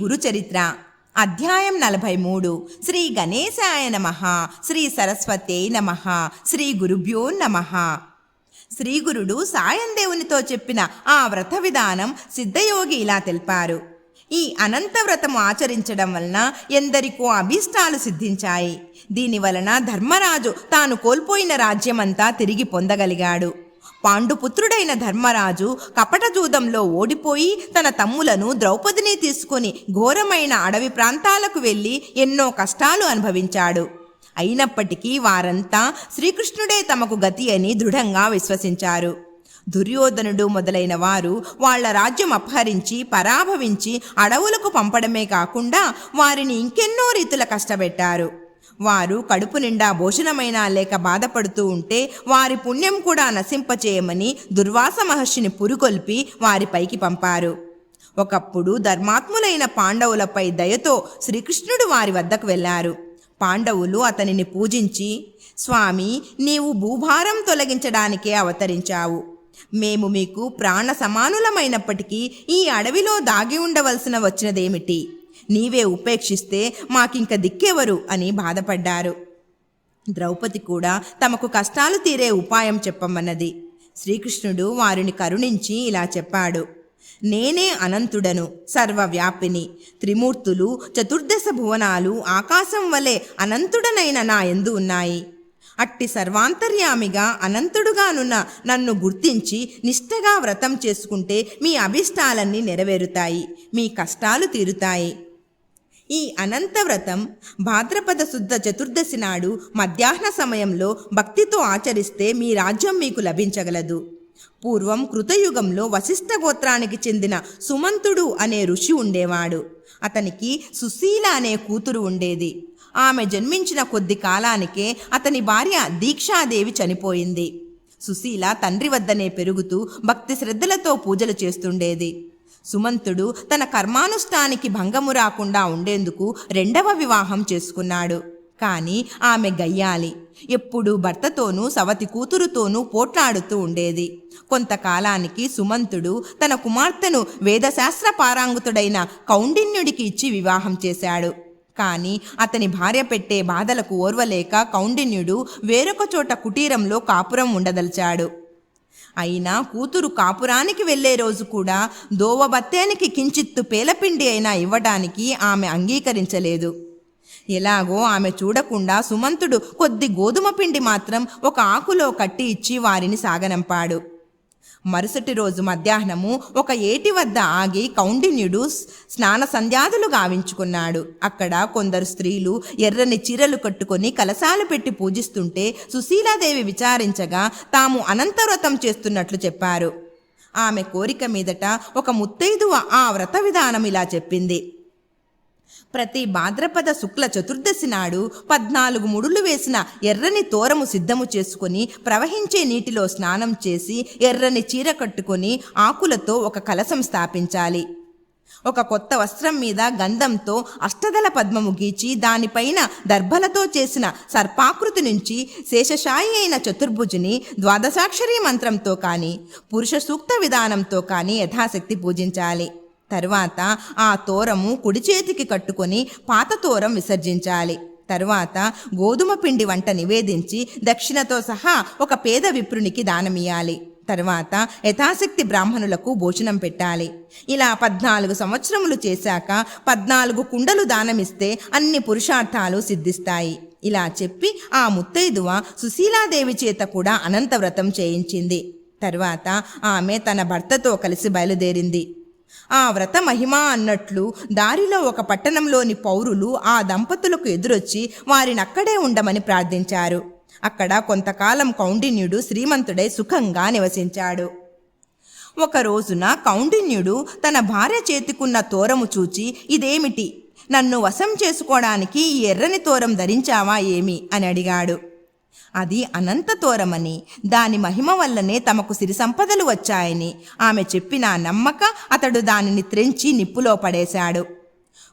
గురుచరిత్ర. అధ్యాయం నలభై మూడు శ్రీ గణేశాయ నమ. శ్రీ సరస్వతే నమ. శ్రీ గురుభ్యో నమ. శ్రీగురుడు సాయందేవునితో చెప్పిన ఆ వ్రత విధానం సిద్ధయోగి ఇలా తెలిపారు. ఈ అనంత వ్రతము ఆచరించడం వలన ఎందరికో అభీష్టాలు సిద్ధించాయి. దీని వలన ధర్మరాజు తాను కోల్పోయిన రాజ్యమంతా తిరిగి పొందగలిగాడు. పాండుపుత్రుడైన ధర్మరాజు కపటజూదంలో ఓడిపోయి తన తమ్ములను ద్రౌపదిని తీసుకుని ఘోరమైన అడవి ప్రాంతాలకు వెళ్ళి ఎన్నో కష్టాలు అనుభవించాడు. అయినప్పటికీ వారంతా శ్రీకృష్ణుడే తమకు గతి అని దృఢంగా విశ్వసించారు. దుర్యోధనుడు మొదలైన వారు వాళ్ళ రాజ్యం అపహరించి పరాభవించి అడవులకు పంపడమే కాకుండా వారిని ఇంకెన్నో రీతుల కష్టపెట్టారు. వారు కడుపు నిండా భోజనమైనా లేక బాధపడుతూ ఉంటే వారి పుణ్యం కూడా నశింపచేయమని దుర్వాస మహర్షిని పురుకొల్పి వారిపైకి పంపారు. ఒకప్పుడు ధర్మాత్ములైన పాండవులపై దయతో శ్రీకృష్ణుడు వారి వద్దకు వెళ్ళారు. పాండవులు అతనిని పూజించి స్వామి నీవు భూభారం తొలగించడానికే అవతరించావు. మేము మీకు ప్రాణ సమానులమైనప్పటికీ ఈ అడవిలో దాగి ఉండవలసిన వచ్చినదేమిటి? నీవే ఉపేక్షిస్తే మాకింక దిక్కెవరు అని బాధపడ్డారు. ద్రౌపది కూడా తమకు కష్టాలు తీరే ఉపాయం చెప్పమన్నది. శ్రీకృష్ణుడు వారిని కరుణించి ఇలా చెప్పాడు. నేనే అనంతుడను సర్వవ్యాపిని. త్రిమూర్తులు చతుర్దశ భువనాలు ఆకాశం వలె అనంతుడనైన నా ఎందు ఉన్నాయి. అట్టి సర్వాంతర్యామిగా అనంతుడుగానున్న నన్ను గుర్తించి నిష్ఠగా వ్రతం చేసుకుంటే మీ అభిష్టాలన్నీ నెరవేరుతాయి మీ కష్టాలు తీరుతాయి. ఈ అనంత వ్రతం భాద్రపద శుద్ధ చతుర్దశి నాడు మధ్యాహ్న సమయంలో భక్తితో ఆచరిస్తే మీ రాజ్యం మీకు లభించగలదు. పూర్వం కృతయుగంలో వశిష్ఠ గోత్రానికి చెందిన సుమంతుడు అనే ఋషి ఉండేవాడు. అతనికి సుశీల అనే కూతురు ఉండేది. ఆమె జన్మించిన కొద్ది కాలానికే అతని భార్య దీక్షాదేవి చనిపోయింది. సుశీల తండ్రి వద్దనే పెరుగుతూ భక్తి శ్రద్ధలతో పూజలు చేస్తుండేది. సుమంతుడు తన కర్మానుష్ఠానికి భంగము రాకుండా ఉండేందుకు రెండవ వివాహం చేసుకున్నాడు. కానీ ఆమె గయ్యాలి. ఎప్పుడూ భర్తతోనూ సవతి కూతురుతోనూ పోట్లాడుతూ ఉండేది. కొంతకాలానికి సుమంతుడు తన కుమార్తెను వేదశాస్త్ర పారాంగుతుడైన కౌండిన్యుడికి ఇచ్చి వివాహం చేశాడు. కానీ అతని భార్య పెట్టే బాధలకు ఓర్వలేక కౌండిన్యుడు వేరొక చోట కుటీరంలో కాపురం ఉండదలిచాడు. అయినా కూతురు కాపురానికి వెళ్ళే రోజు కూడా దోవబత్తేనికి కించిత్తు పేలపిండి అయినా ఇవ్వడానికి ఆమె అంగీకరించలేదు. ఎలాగో ఆమె చూడకుండా సుమంతుడు కొద్ది గోధుమ పిండి మాత్రం ఒక ఆకులో కట్టి ఇచ్చి వారిని సాగనంపాడు. మరుసటి రోజు మధ్యాహ్నము ఒక ఏటి వద్ద ఆగి కౌండిన్యుడు స్నాన సంధ్యాదులు గావించుకున్నాడు. అక్కడ కొందరు స్త్రీలు ఎర్రని చీరలు కట్టుకొని కలశాలు పెట్టి పూజిస్తుంటే సుశీలాదేవి విచారించగా తాము అనంతవ్రతం చేస్తున్నట్లు చెప్పారు. ఆమె కోరిక మీదట ఒక ముత్తైదువ ఆ వ్రత విధానం ఇలా చెప్పింది. ప్రతి భాద్రపద శుక్ల చతుర్దశి నాడు పద్నాలుగు ముడులు వేసిన ఎర్రని తోరము సిద్ధము చేసుకుని ప్రవహించే నీటిలో స్నానం చేసి ఎర్రని చీర కట్టుకొని ఆకులతో ఒక కలశం స్థాపించాలి. ఒక కొత్త వస్త్రం మీద గంధంతో అష్టదల పద్మము గీచి దానిపైన దర్భలతో చేసిన సర్పాకృతి నుంచి శేషశాయి అయిన చతుర్భుజుని ద్వాదశాక్షరి మంత్రంతో కానీ పురుష సూక్త విధానంతో కానీ యథాశక్తి పూజించాలి. తరువాత ఆ తోరము కుడి చేతికి కట్టుకొని పాత తోరం విసర్జించాలి. తరువాత గోధుమ పిండి వంట నివేదించి దక్షిణతో సహా ఒక పేద విప్రునికి దానమియాలి తర్వాత యథాశక్తి బ్రాహ్మణులకు భోజనం పెట్టాలి. ఇలా పద్నాలుగు సంవత్సరములు చేశాక పద్నాలుగు కుండలు దానమిస్తే అన్ని పురుషార్థాలు సిద్ధిస్తాయి. ఇలా చెప్పి ఆ ముత్తైదువ సుశీలాదేవి చేత కూడా అనంతవ్రతం చేయించింది. తర్వాత ఆమె తన భర్తతో కలిసి బయలుదేరింది. ఆ వ్రత మహిమ అన్నట్లు దారిలో ఒక పట్టణంలోని పౌరులు ఆ దంపతులకు ఎదురొచ్చి వారిని అక్కడే ఉండమని ప్రార్థించారు. అక్కడ కొంతకాలం కౌండిన్యుడు శ్రీమంతుడై సుఖంగా నివసించాడు. ఒక రోజున కౌండిన్యుడు తన భార్య చేతికున్న తోరము చూచి ఇదేమిటి? నన్ను వశం చేసుకోవడానికి ఈ ఎర్రని తోరం ధరించావా ఏమి? అని అడిగాడు. అది అనంత తోరమని. దాని మహిమ వల్లనే తమకు సిరి సంపదలు వచ్చాయని. ఆమె చెప్పిన నమ్మక అతడు దానిని త్రెంచి నిప్పులో పడేశాడు.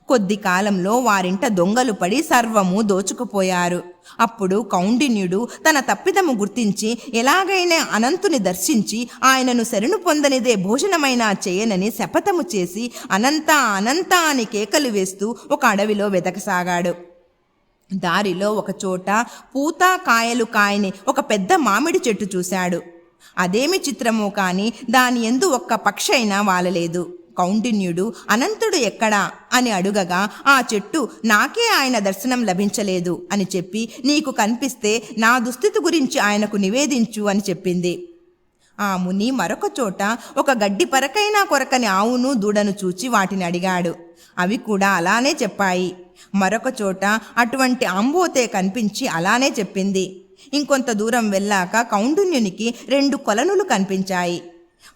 కొద్ది కాలంలో వారింట దొంగలు పడి సర్వము దోచుకుపోయారు. అప్పుడు కౌండిన్యుడు తన తప్పిదము గుర్తించి ఎలాగైనా అనంతుని దర్శించి ఆయనను శరణు పొందనిదే భోజనమైనా చేయనని శపథము చేసి అనంత అనంత అని కేకలు వేస్తూ ఒక అడవిలో వెతకసాగాడు దారిలో ఒకచోట పూత కాయలు కాయని ఒక పెద్ద మామిడి చెట్టు చూశాడు. అదేమి చిత్రమో కాని దాని ఎందు ఒక్క పక్షైనా వాలలేదు. కౌండిన్యుడు అనంతుడు ఎక్కడా? అని అడుగగా ఆ చెట్టు నాకే ఆయన దర్శనం లభించలేదు అని చెప్పి నీకు కనిపిస్తే నా దుస్థితి గురించి ఆయనకు నివేదించు అని చెప్పింది. ఆ ముని మరొక చోట ఒక గడ్డి పరకైనా కొరకని ఆవును దూడను చూచి వాటిని అడిగాడు. అవి కూడా అలానే చెప్పాయి. మరొక చోట అటువంటి అంబోతే కనిపించి అలానే చెప్పింది. ఇంకొంత దూరం వెళ్ళాక కౌండున్యునికి రెండు కొలనులు కనిపించాయి.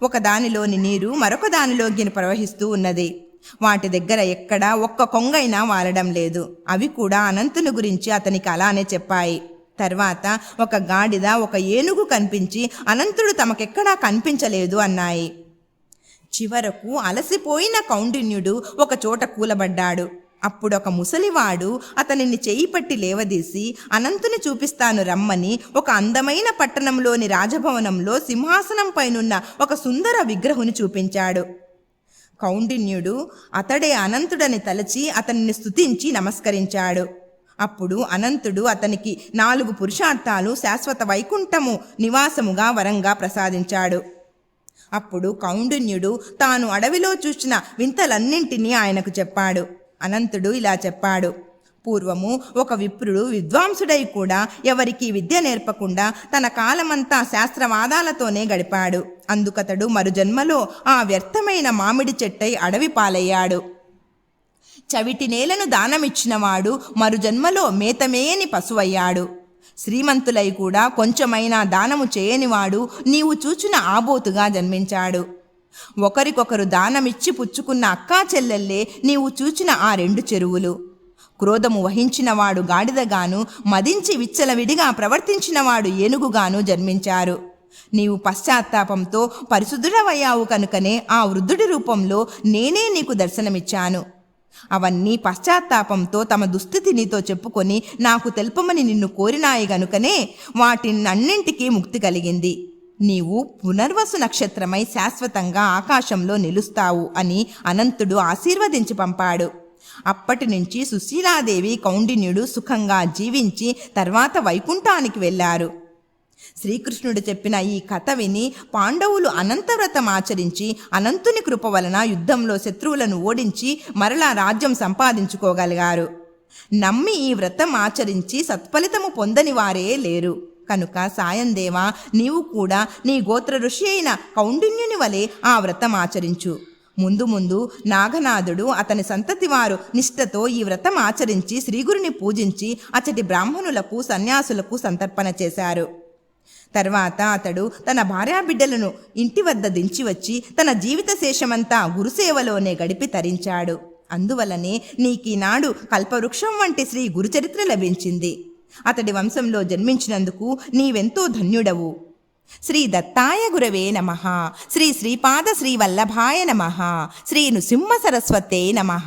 ఒకదానిలోని నీరు మరొక దానిలోకి ప్రవహిస్తూ ఉన్నది. వాటి దగ్గర ఎక్కడా ఒక్క కొంగైనా వాలడం లేదు. అవి కూడా అనంతుని గురించి అతనికి అలానే చెప్పాయి. తర్వాత ఒక గాడిద ఒక ఏనుగు కనిపించి అనంతుడు తమకెక్కడా కనిపించలేదు అన్నాయి. చివరకు అలసిపోయిన కౌండిన్యుడు ఒక చోట కూలబడ్డాడు. అప్పుడొక ముసలివాడు అతనిని చేయి పట్టి లేవదీసి అనంతుని చూపిస్తాను రమ్మని ఒక అందమైన పట్టణంలోని రాజభవనంలో సింహాసనం పైనున్న ఒక సుందర విగ్రహుని చూపించాడు. కౌండిన్యుడు అతడే అనంతుడని తలచి అతనిని స్తుతించి నమస్కరించాడు. అప్పుడు అనంతుడు అతనికి నాలుగు పురుషార్థాలు శాశ్వత వైకుంఠము నివాసముగా వరంగా ప్రసాదించాడు. అప్పుడు కౌండిన్యుడు తాను అడవిలో చూసిన వింతలన్నింటినీ ఆయనకు చెప్పాడు. అనంతుడు ఇలా చెప్పాడు. పూర్వము ఒక విప్రుడు విద్వాంసుడై కూడా ఎవరికి విద్య నేర్పకుండా తన కాలమంతా శాస్త్రవాదాలతోనే గడిపాడు. అందుకతడు మరు జన్మలో ఆ వ్యర్థమైన మామిడి చెట్టై అడవి పాలయ్యాడు. చవిటి నేలను దానమిచ్చినవాడు మరు జన్మలో మేతమేయని పశువయ్యాడు. శ్రీమంతులై కూడా కొంచెమైనా దానము చేయనివాడు నీవు చూచిన ఆబోతుగా జన్మించాడు. ఒకరికొకరు దానమిచ్చి పుచ్చుకున్న అక్కా చెల్లెల్లే నీవు చూచిన ఆ రెండు చెరువులు. క్రోధము వహించినవాడు గాడిదగాను మదించి విచ్చలవిడిగా ప్రవర్తించినవాడు ఏనుగుగాను జన్మించారు. నీవు పశ్చాత్తాపంతో పరిశుద్ధుడవయ్యావు కనుకనే ఆ వృద్ధుడి రూపంలో నేనే నీకు దర్శనమిచ్చాను. అవన్నీ పశ్చాత్తాపంతో తమ దుస్థితి నీతో చెప్పుకొని నాకు తెలుపమని నిన్ను కోరినాయి గనుకనే వాటినన్నింటికీ ముక్తి కలిగింది. నీవు పునర్వసు నక్షత్రమై శాశ్వతంగా ఆకాశంలో నిలుస్తావు అని అనంతుడు ఆశీర్వదించి పంపాడు. అప్పటి నుంచి సుశీలాదేవి కౌండిన్యుడు సుఖంగా జీవించి తర్వాత వైకుంఠానికి వెళ్ళారు. శ్రీకృష్ణుడు చెప్పిన ఈ కథ విని పాండవులు అనంతవ్రతం ఆచరించి అనంతుని కృప వలన యుద్ధంలో శత్రువులను ఓడించి మరలా రాజ్యం సంపాదించుకోగలిగారు. నమ్మి ఈ వ్రతం ఆచరించి సత్ఫలితము పొందని వారే లేరు. కనుక సాయందేవా నీవు కూడా నీ గోత్ర ఋషి అయిన కౌండిన్యుని వలె ఆ వ్రతం ఆచరించు. ముందు ముందు నాగనాథుడు అతని సంతతి వారు నిష్ఠతో ఈ వ్రతం ఆచరించి శ్రీగురుని పూజించి అచటి బ్రాహ్మణులకు సన్యాసులకు సంతర్పణ చేశారు. తర్వాత అతడు తన భార్యాబిడ్డలను ఇంటి వద్ద దించి వచ్చి తన జీవిత శేషమంతా గురుసేవలోనే గడిపి తరించాడు. అందువలనే నీకీనాడు కల్పవృక్షం వంటి శ్రీ గురుచరిత్ర లభించింది. అతడి వంశంలో జన్మించినందుకు నీవెంతో ధన్యుడవు. శ్రీ దత్తాయ గురవే నమ. శ్రీ శ్రీపాద శ్రీ వల్లభాయ నమ. శ్రీ నృసింహ సరస్వతే నమ.